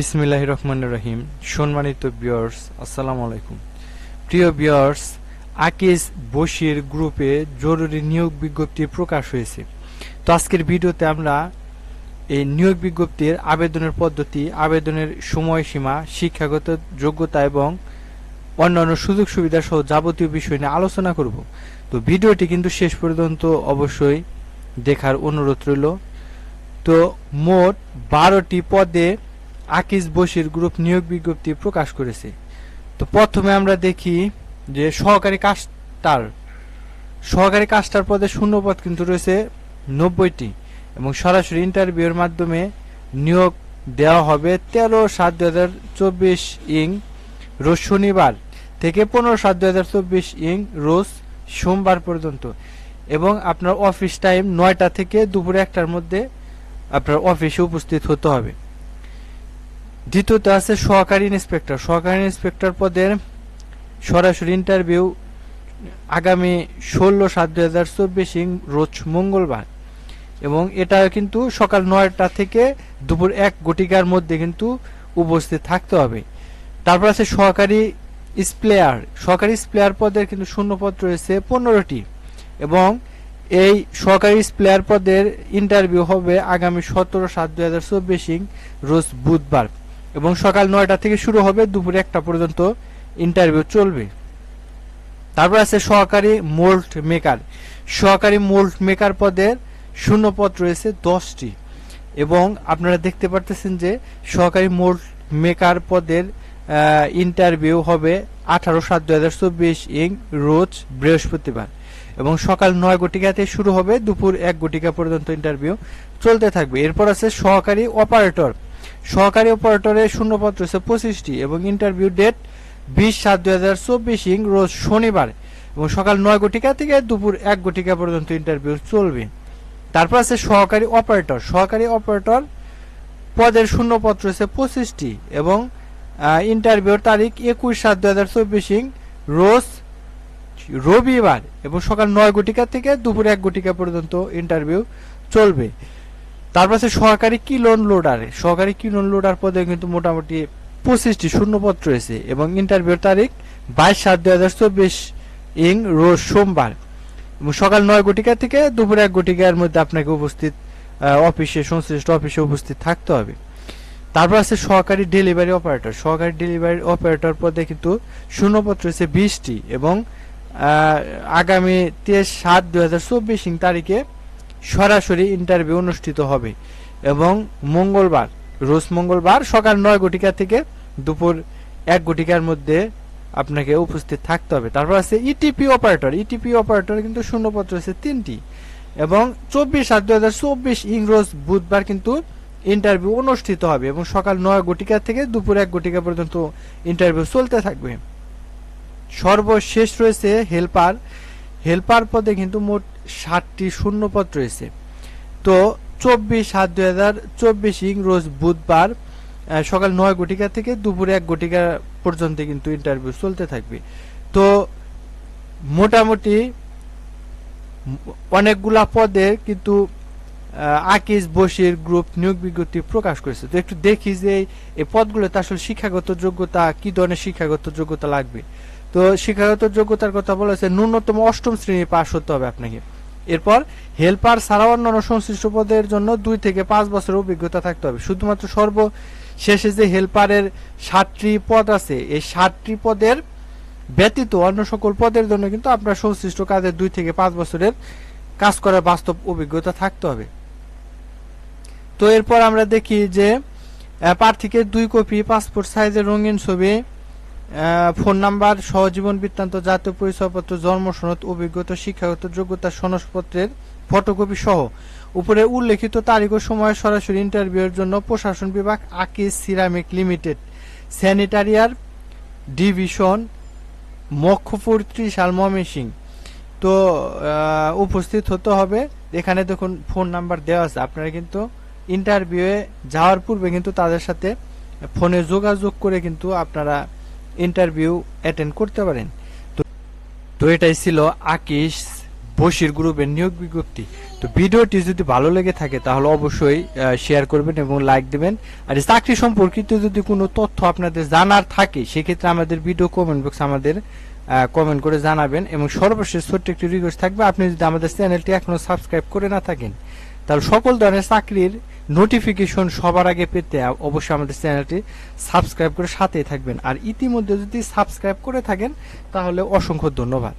বিসমিল্লাহ রহমান রহিম। সম্মানিত বিয়ার্স আসসালামু আলাইকুম। প্রিয় বিয়ার্স আকিস বশির গ্রুপে জরুরি নিয়োগ বিজ্ঞপ্তি প্রকাশ হয়েছে। তো আজকের ভিডিওতে আমরা এই নিয়োগ বিজ্ঞপ্তির আবেদনের পদ্ধতি, আবেদনের সময়সীমা, শিক্ষাগত যোগ্যতা এবং অন্যান্য সুযোগ সুবিধা সহ যাবতীয় বিষয় নিয়ে আলোচনা করব। তো ভিডিওটি কিন্তু শেষ পর্যন্ত অবশ্যই দেখার অনুরোধ রইল। তো মোট বারোটি পদে আকিস বশির গ্রুপ নিয়োগ বিজ্ঞপ্তি প্রকাশ করেছে। তো প্রথমে আমরা দেখি যে সহকারী কাস্টার সহকারী কাস্টার পদে শূন্য পদ কিন্তু রয়েছে নব্বইটি এবং সরাসরি ইন্টারভিউর মাধ্যমে নিয়োগ দেওয়া হবে তেরো সাত দু হাজার চব্বিশ ইং রোজ শনিবার থেকে পনেরো সাত দু হাজার চব্বিশ ইং রোজ সোমবার পর্যন্ত এবং আপনার অফিস টাইম নয়টা থেকে দুপুর একটার মধ্যে আপনার অফিসে উপস্থিত হতে হবে। দ্বিতীয়ত আছে সহকারী ইন্সপেক্টর। সহকারী ইন্সপেক্টর পদের সরাসরি ইন্টারভিউ আগামী ষোলো সাত দুই হাজার চব্বিশ রোজ মঙ্গলবার। এবং এটা কিন্তু সকাল নয়টা থেকে দুপুর এক ঘটিকার মধ্যে কিন্তু উপস্থিত থাকতে হবে। তারপর আছে সহকারী স্প্লেয়ার। সহকারী স্প্লেয়ার পদের কিন্তু শূন্যপদ রয়েছে পনেরোটি। এবং এই সহকারী স্প্লেয়ার পদের ইন্টারভিউ হবে আগামী সতেরো সাত দুই হাজার চব্বিশ রোজ বুধবার। এবং সকাল নয়টা থেকে শুরু হবে দুপুর একটা পর্যন্ত ইন্টারভিউ চলবে। তারপর আছে সহকারী মোল্ড মেকার। সহকারী মোল্ড মেকার পদের শূন্য পদ রয়েছে দশটি এবং আপনারা দেখতে পারতেছেন যে সহকারী মোল্ড মেকার পদের ইন্টারভিউ হবে আঠারো সাত দু হাজার চব্বিশ ইং, রোজ বৃহস্পতিবার এবং সকাল নয় ঘটিকাতে শুরু হবে দুপুর এক ঘটিকা পর্যন্ত ইন্টারভিউ চলতে থাকবে। এরপর আছে সহকারী অপারেটর সহকারী অপারেটরের শূন্যপদ রয়েছে পঁচিশটি এবং ইন্টারভিউ ডেট বিশ সাত দুই হাজার চব্বিশ ইং রোজ শনিবার এবং সকাল নয় ঘটিকা থেকে দুপুর এক ঘটিকা পর্যন্ত ইন্টারভিউ চলবে। তারপর আছে সহকারী অপারেটর সহকারী অপারেটর পদের শূন্যপদ রয়েছে পঁচিশটি এবং ইন্টারভিউর তারিখ একুশ সাত দুই হাজার চব্বিশ ইং রোজ রবিবার এবং সকাল নয় ঘটিকা থেকে দুপুর এক ঘটিকা পর্যন্ত ইন্টারভিউ চলবে। তারপর আছে সহকারী কিলোন লোডার। সহকারী কিলোন লোডার পদে কিন্তু মোটামুটি পঁচিশটি শূন্যপদ রয়েছে এবং ইন্টারভিউর তারিখ বাইশ সাত দুই হাজার চব্বিশ ইং রোজ সোমবার। সকাল নয় ঘটিকা থেকে দুপুর এক ঘটিকার মধ্যে আপনাকে উপস্থিত অফিসে, সংশ্লিষ্ট অফিসে উপস্থিত থাকতে হবে। তারপর আছে সহকারী ডেলিভারি অপারেটর সহকারী ডেলিভারি অপারেটর পদে কিন্তু শূন্যপদ রয়েছে বিশটি এবং আগামী তেইশ সাত দু হাজার চব্বিশ ইং তারিখে সরাসরি ইন্টারভিউ অনুষ্ঠিত হবে। এবং মঙ্গলবার, রোজ মঙ্গলবার সকাল নয় ঘটিকা থেকে দুপুর এক ঘটিকার মধ্যে আপনাকে উপস্থিত থাকতে হবে। তারপর আছে ইটিপি অপারেটর ইটিপি অপারেটর কিন্তু শূন্যপত্র আছে তিনটি। এবং চব্বিশ সাত দু হাজার চব্বিশ ইংরোজ বুধবার কিন্তু ইন্টারভিউ অনুষ্ঠিত হবে এবং সকাল নয় ঘটিকা থেকে দুপুর এক ঘটিকা পর্যন্ত ইন্টারভিউ চলতে থাকবে। সর্বশেষ রয়েছে হেল্পার হেল্পার পদে কিন্তু মোট ষাটটি শূন্যপদ রয়েছে। তো চব্বিশ সাত দুই হাজার চব্বিশ ইং রোজ বুধবার সকাল নয় ঘটিকা থেকে দুপুরে এক ঘটিকা পর্যন্ত কিন্তু ইন্টারভিউ চলতে থাকবে। তো মোটামুটি অনেকগুলা পদের কিন্তু আকিস বসির গ্রুপ নিয়োগ বিজ্ঞপ্তি প্রকাশ করেছে। তো একটু দেখি যে এই পদগুলোতে আসলে শিক্ষাগত যোগ্যতা, কি ধরনের শিক্ষাগত যোগ্যতা লাগবে? তো শিক্ষাগত যোগ্যতার কথা বলেছে ন্যূনতম অষ্টম শ্রেণি পাশ হতে হবে আপনাকে। এরপর হেল্পার ছাড়া অন্যান্য সংশ্লিষ্ট পদের জন্য দুই থেকে পাঁচ বছরের অভিজ্ঞতা থাকতে হবে। শুধুমাত্র সর্বশেষে যে হেল্পারের ষাটটি পদ আছে, এই ষাটটি পদের ব্যতীত অন্য সকল পদের জন্য কিন্তু আপনার সংশ্লিষ্ট কাজের দুই থেকে পাঁচ বছরের কাজ করার বাস্তব অভিজ্ঞতা থাকতে হবে। তো এরপর আমরা দেখি যে প্রার্থীকে দুই কপি পাসপোর্ট সাইজের রঙিন ছবি ফোন নাম্বার, সহজীবন বৃত্তান্ত, জাতীয় পরিচয়পত্র, জন্ম সনদ, অভিজ্ঞতা, শিক্ষাগত যোগ্যতা, সনদপত্রের ফটোকপি সহ। উপরে উল্লেখিত তারিখ ও সময় সরাসরি ইন্টারভিউয়ের জন্য প্রশাসন বিভাগ আকিস ceramic limited. Sanitaryware division, Mokshapur, Trishal, Mymensingh. তো উপস্থিত হতে হবে। এখানে দেখুন ফোন নাম্বার দেওয়া আছে। আপনারা কিন্তু ইন্টারভিউয়ে যাওয়ার পূর্বে কিন্তু তাদের সাথে ফোনে যোগাযোগ করে কিন্তু আপনারা ইন্টারভিউ অ্যাটেন্ড করতে পারেন। তো এটাই ছিল আকিশ বসির গ্রুপের নিয়োগ বিজ্ঞপ্তি। তো ভিডিওটি যদি ভালো লেগে থাকে তাহলে অবশ্যই শেয়ার করবেন এবং লাইক দেবেন। আর চাকরি সম্পর্কিত যদি কোনো তথ্য আপনাদের জানার থাকে, সেক্ষেত্রে আমাদের ভিডিও কমেন্ট বক্স আমাদের কমেন্ট করে জানাবেন এবং সর্বশেষ ছোট্ট একটি রিকোয়েস্ট থাকবে, আপনি যদি আমাদের চ্যানেলটি এখনও সাবস্ক্রাইব করে না থাকেন, তাহলে সকল ধরনের চাকরির নোটিফিকেশন সবার আগে পেতে অবশ্যই আমাদের চ্যানেলটি সাবস্ক্রাইব করে সাথেই থাকবেন। আর ইতিমধ্যে যদি সাবস্ক্রাইব করে থাকেন, তাহলে অসংখ্য ধন্যবাদ।